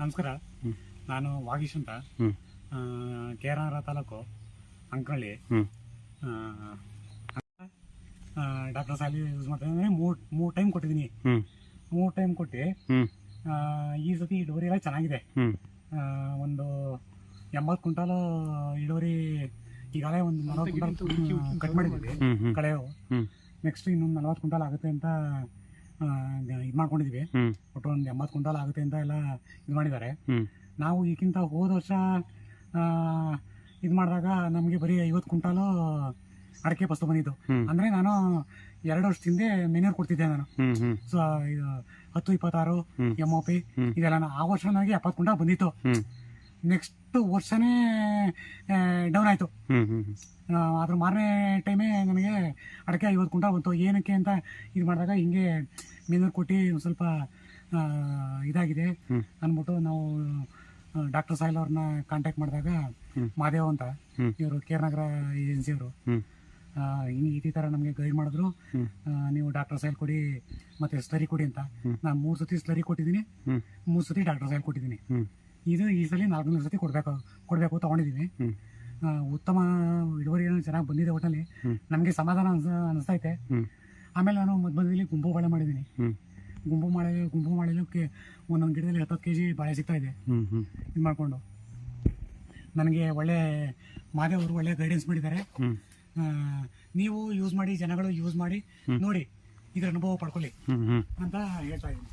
ನಮಸ್ಕಾರ ನಾನು ವಾಗೀಶ್ ಅಂತ ಕೇರಾರ ತಾಲೂಕು ಅಂಕನಹಳ್ಳಿ. ಡಾಕ್ಟರ್ ಸಾಲಿ ಯೂಸ್ ಮಾಡ್ತೇನೆ ಮೂರು ಮೂರು ಟೈಮ್ ಕೊಟ್ಟಿದ್ದೀನಿ. ಮೂರ್ ಟೈಮ್ ಕೊಟ್ಟು ಆ, ಈ ಸತಿ ಇಳುವರಿ ಎಲ್ಲ ಚೆನ್ನಾಗಿದೆ. ಒಂದು ಎಂಬತ್ತು ಕ್ವಿಂಟಾಲು ಇಳುವರಿ ಈಗಾಗಲೇ ಒಂದು ನಲವತ್ತು ಕ್ವಿಂಟಾಲ್ ಕಟ್ ಮಾಡಿದ್ದೀವಿ ಕಳೆವು. ನೆಕ್ಸ್ಟ್ ಇನ್ನೊಂದು ನಲವತ್ತು ಕ್ವಿಂಟಾಲ್ ಆಗುತ್ತೆ ಅಂತ ಇದು ಮಾಡ್ಕೊಂಡಿದ್ವಿ. ಒಟ್ಟು ಒಂದು ಎಂಬತ್ತು ಕುಂಟಾಲ ಆಗುತ್ತೆ ಅಂತ ಎಲ್ಲ ಇದು ಮಾಡಿದ್ದಾರೆ. ನಾವು ಈಗಿಂತ ಹೋದ ವರ್ಷ ಇದು ಮಾಡಿದಾಗ ನಮಗೆ ಬರೀ ಐವತ್ತು ಕ್ವಿಂಟಾಲು ಅಡಕೆ ಫಸ್ಟ್ ಬಂದಿದ್ದು. ಅಂದರೆ ನಾನು ಎರಡು ವರ್ಷದ ಹಿಂದೆ ಮೆನ್ಯೂರ್ ಕೊಡ್ತಿದ್ದೆ ನಾನು. ಸೊ ಇದು ಹತ್ತು ಇಪ್ಪತ್ತಾರು. ಎಂ ಒ ಪಿ ಇದೆಲ್ಲ ಆ ವರ್ಷ ನನಗೆ ಎಪ್ಪತ್ತು ಕುಂಟಲ್ ಬಂದಿತ್ತು. ನೆಕ್ಸ್ಟ್ ವರ್ಷನೇ ಡೌನ್ ಆಯಿತು. ಅದ್ರ ಮಾರನೇ ಟೈಮೇ ನನಗೆ ಅಡಿಕೆ ಐವತ್ತು ಕುಂಟ ಬಂತು. ಏನಕ್ಕೆ ಅಂತ ಇದು ಮಾಡಿದಾಗ ಹಿಂಗೆ ಮೀನರ್ ಕೊಟ್ಟು ಒಂದು ಸ್ವಲ್ಪ ಇದಾಗಿದೆ. ಅಂದ್ಬಿಟ್ಟು ನಾವು ಡಾಕ್ಟರ್ ಸಾಹಿಲ್ ಅವ್ರನ್ನ ಕಾಂಟ್ಯಾಕ್ಟ್ ಮಾಡಿದಾಗ. ಮಾದೇವ್ ಅಂತ. ಇವರು ಕೇರ್ನಗರ ಏಜೆನ್ಸಿಯವರು ಹಿಂಗೆ ಈ ಥರ ನಮಗೆ ಗೈಡ್ ಮಾಡಿದ್ರು. ನೀವು ಡಾಕ್ಟರ್ ಸಾಹಿಲ್ ಕೊಡಿ ಮತ್ತೆ ಸ್ಲರಿ ಕೊಡಿ ಅಂತ. ನಾನು ಮೂರು ಸತಿ ಸ್ಲರಿ ಕೊಟ್ಟಿದ್ದೀನಿ. ಮೂರು ಸತಿ ಡಾಕ್ಟರ್ ಸಾಹಿಲ್ ಕೊಟ್ಟಿದ್ದೀನಿ. ಇದು ಈ ಸಲ ನಾಲ್ಕನೇ ಸತಿ ಕೊಡಬೇಕು ಕೊಡಬೇಕು ತೊಗೊಂಡಿದ್ದೀನಿ. ಉತ್ತಮ ಇಳುವರಿ ಏನೋ ಚೆನ್ನಾಗಿ ಬಂದಿದೆ ಒಟ್ಟಲ್ಲಿ. ನಮಗೆ ಸಮಾಧಾನ ಅನ್ಸ ಅನಿಸ್ತೈತೆ ಹ್ಮ್. ಆಮೇಲೆ ನಾನು ಮಧ್ಯ ಮಧ್ಯದಲ್ಲಿ ಗುಂಪು ಬಾಳೆ ಮಾಡಿದ್ದೀನಿ. ಗುಂಪು ಮಾಳೆ ಗುಂಪು ಮಾಡಲಿಕ್ಕೆ ಒಂದೊಂದು ಗಿಡದಲ್ಲಿ ಹತ್ತತ್ತು ಕೆ ಜಿ ಬಾಳೆ ಸಿಗ್ತಾ ಇದೆ. ಇದು ಮಾಡಿಕೊಂಡು. ನನಗೆ ಒಳ್ಳೆ ಮಾದೇವರು ಒಳ್ಳೆ ಗೈಡೆನ್ಸ್ ಮಾಡಿದ್ದಾರೆ. ನೀವು ಯೂಸ್ ಮಾಡಿ ಜನಗಳು ಯೂಸ್ ಮಾಡಿ ನೋಡಿ ಇದರ ಅನುಭವ ಪಡ್ಕೊಳ್ಳಿ ಅಂತ ಹೇಳ್ತಾ ಇದ್ದೀನಿ.